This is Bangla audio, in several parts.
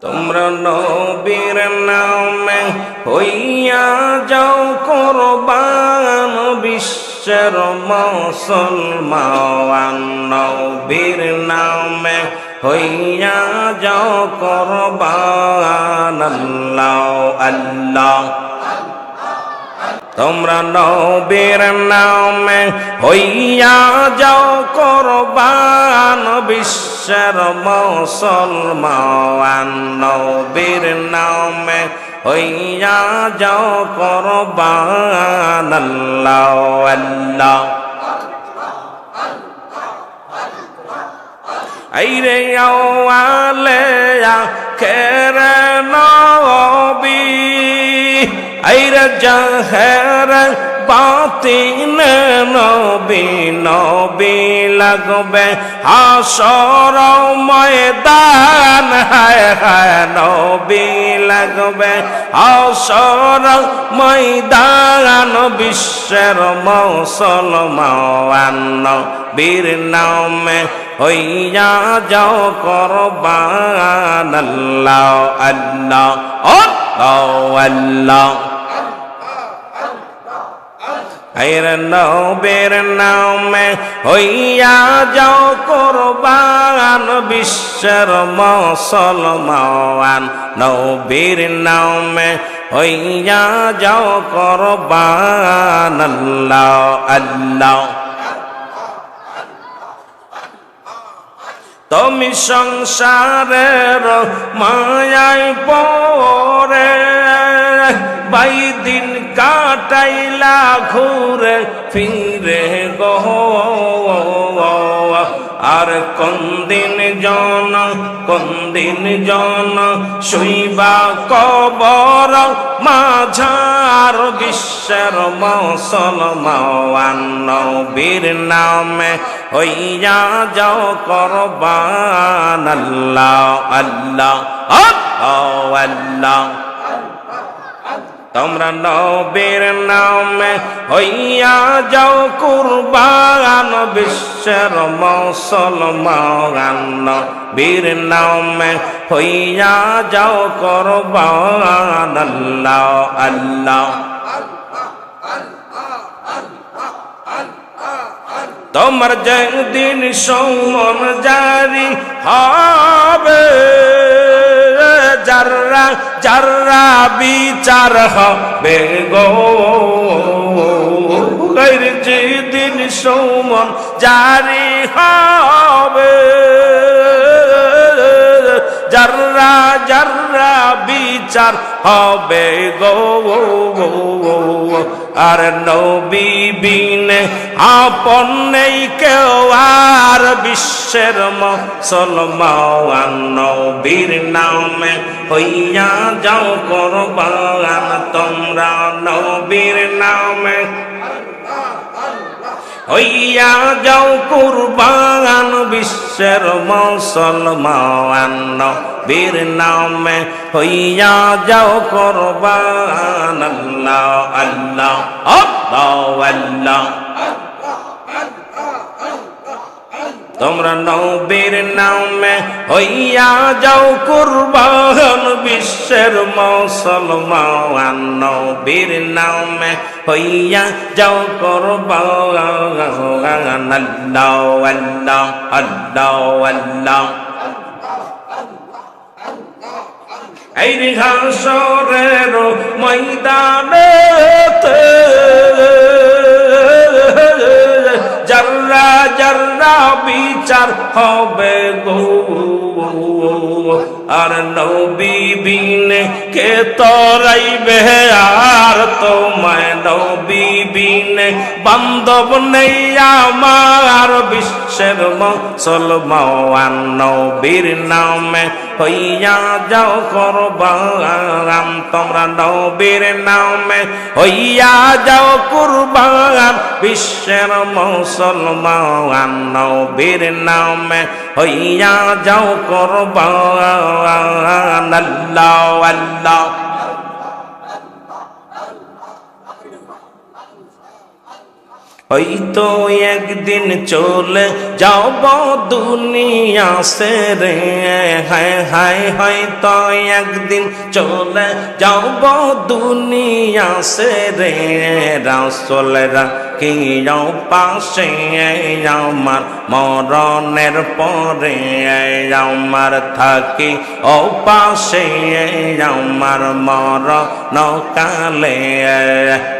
তোমরা নবীর নামে হইয়া যাও কোরবান বিশ্বের মুসলমান। নবীর নামে হইয়া যাও কোরবান। আল্লাহ আল্লাহ। তোমরা নবীর নামে হইয়া যাও করবান বিশ্বের মুসলমান। নবীর নামে হইয়া যাও করবান আল্লাহ আল্লাহ। আইরে আওয়ালে খেরে নবী লাগবে। হাসর ময়দান, হায় হায়, নবী লাগবে। হাসর ময়দান, বিশ্বের মুসলমান বীর নামে হইয়া যাও করবান। আল্লাহ আল্লাহ আল্লাহ। আইর নবের নামে হইয়া যাও করবান বিশ্বের মুসলমান। নবীর নামে হইয়া যাও করবান আল্লাহ আল্লাহ। তুমি সংসারের মায়াই পরে বাই দিন কাটাইলা ঘুরে ফিরে গহ আর কোন দিন জন কোন দিন জন শুইবা কবর মাঝার বিশ্বের মুসলমান নবীর নামে হইয়া যাও করবান। আল্লাহ আল্লাহ আল্লাহ। তোমরা নবীর নামে হইয়া যাও কুরবান বিশ্বের মুসলমান। বীর নামে হইয়া যাও করবান আল্লাহ আল্লাহ। তোমার যেদিন সৌমন জারি হবে যার্রা বিচার হবে গো। যেদিন সৌমন জারি হবে। যার্রা বিচার হবে গো। আর নবী বিনে আপন নেই কেউ, আর বিশ্বের মুসলমান নবীর নামে হইয়া যাও করবান। তোমরা নবীর নামে হইয়া যাও কুরবান। বিশ্বের মুসলমান বীর নামে হইয়া যাও করবান আল্লাহ আল্লাহ আল্লাহ আল্লাহ। তোমরা নবীর নামে হইয়া যাও কুরবান বিশ্বের মুসলমান। নবীর নামে হইয়া যাও কুরবান আল্লাহ আল্লাহ আল্লাহ আল্লাহ এই হাসরের ময়দানেতে জর্রা জর্রা বিচার হবে গো। আর নবী বিনে কে তরাইবে? আর তোমায় নবী বিনে বান্ধব নেই আমার। বিশ্বের মুসলমান নবীর নামে হইয়া যাও করবান। তোমরা নবীর নামে হইয়া যাও কুরবান। বিশ্বের মুসলমান নবীর নামে হইয়া যাও করবান। আল্লাহ আল্লাহ। ওই তো একদিন চলে যাব দুনিয়া সে রে হায় হায়, হয়তো একদিন চলে যাব দুনিয়া সে রে রাসলরা কি পাশে, আমার মরণের পরে আমার থাকি ও পাশে, আমার মরণ কালে।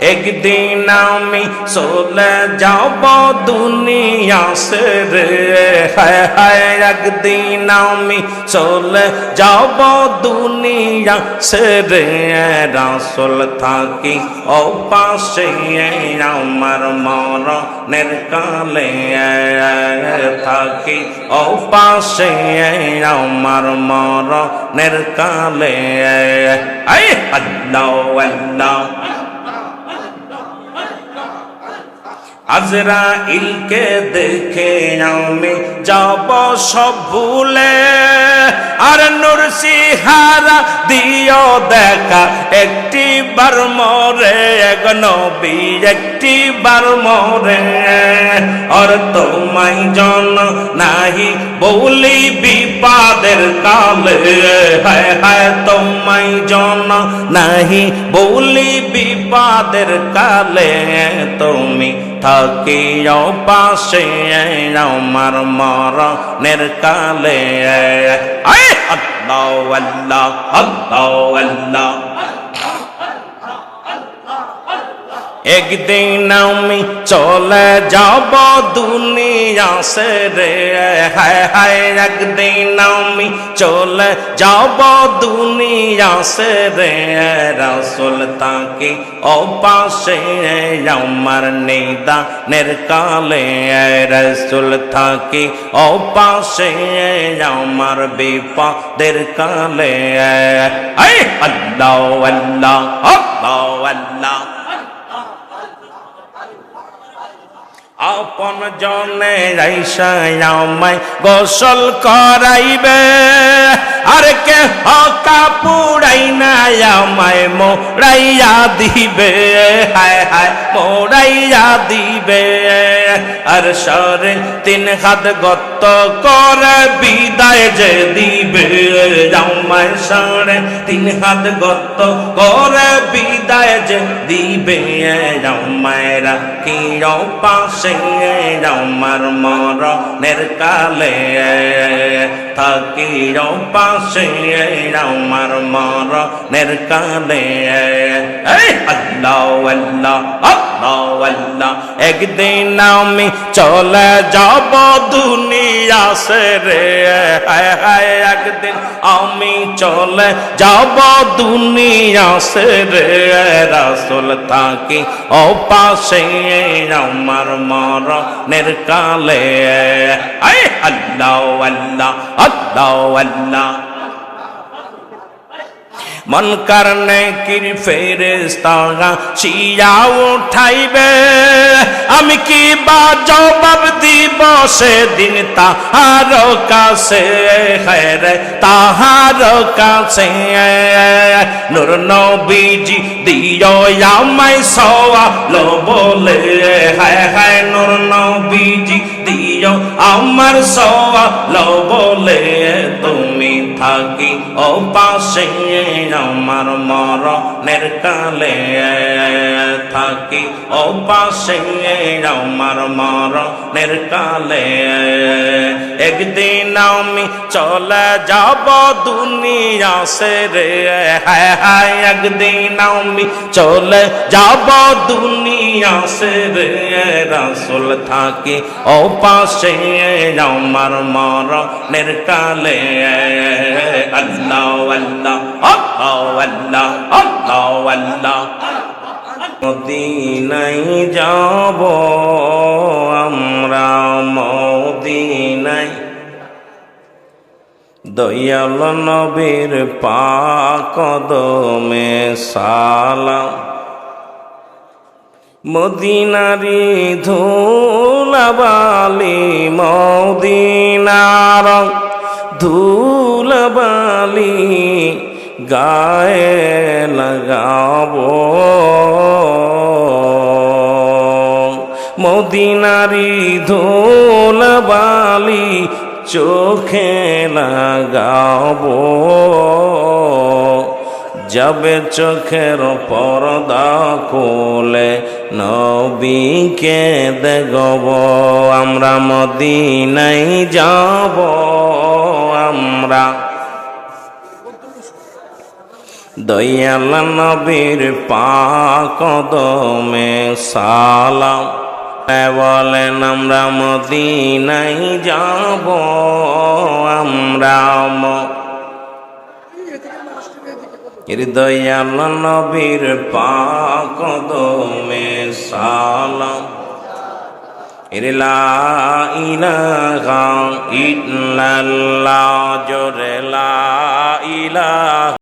একদিন আমি চলে যাব দুনিয়া সে রে হায় হায়, একদিন আমি চলে যাব দুনিয়া সে রে রাসল থাকি ও পাশে আমার মরণের কালে। থাকি ও পাশে আমার মরণের কালে। আল্লাহ আল্লাহ আজরা ইলকে দেখে আমি যাব সব ভুলে। আর নুরসিহারা দিও দেখা, একটি বার মরে, এক নবী একটি বার মরে। আর তোমায় জন নাহি বলি বিপাদের কালে, হায় হায় তোমায় জন নাহি বলি বিপাদের কালে, তুমি থাকি পাশে আমার মরণের কালে। আল্লাহ আল্লাহ আল্লাহ আল্লাহ। একদিন আমি চলে যাব দুনিয়া সে রে হায় হায় একদিন আমি চলে যাব দুনিয়া সে রে রসুল তাকে অপাশে আমার নিদা নিরকালে রসুল থাকে অপাশে আমার বিপদের কালে আই আল্লাহ আল্লাহ আল্লাহ আল্লাহ আপন জনে আমায় গোসল করাইবে। আর কে হকা পুড়াই না আমায় মোড়াইয়া দিবে। হায় হায় মোড়াইয়া দিবে। আর সরে তিন হাত গত করে বিদায় যে দিবে। আমায় সরে তিন হাত গত করে বিদায় যে দিবে। আমায় রাখি পাশে আমার মরণের কালে। থাকি পাশে আমার মরণের কালে আল্লাহ আল্লাহ। একদিন আমি চলে যাব দুনিয়া সে রে হায়, একদিন আমি চলে যাব দুনিয়া সে রে রাসুল থাকি ও পাশে আমার মরণের কালে। আল্লাহ আল্লাহ আল্লাহ আল্লাহ। মন করনে কির ফেরেস্তারা শিয়া উঠাইবে। আমি কি বা জবাব দিব সেদিন তাহার কাছে? হেরে, তাহার কাছে। নুর নবীজি দিও আমায় সওয়া লো বলে। হায় হায় নুর দিও আমার সওয়া লো বলে, তুমি থাকি ও পাশে আমার মরণের কালে। থাকি ও পাশে আমার মরণের কালে। একদিন আমি চলে যাব দুনিয়া সে রে। হায় হায়, একদিন আমি চলে যাব দুনিয়া সে রে। রাসুল থাকি ও পাশে আমার মরণের কালে। আল্লাহ আল্লাহ আল্লাহ আল্লাহ যাব আমরা মদিনাই দয়াল নবীর পাকদমে সালাম। মদিনারি ধুলাবালি মদিনার ধুলাবালি গায়ে লাগাবো। মদিনারি ধোলবালি চোখে লাগাবো। যাবে চোখের পর্দা কোলে নবীকে দেখব, আমরা মদিনাই যাব, আমরা দয়াল নবীর পাকদমে সালাম। বলেন, আমরা মদিনাই যাব, আমরা হৃদয়াল নবীর পাকদমে সালাম। ইলা ইল্লাল্লাহ জোরে লা ইলাহা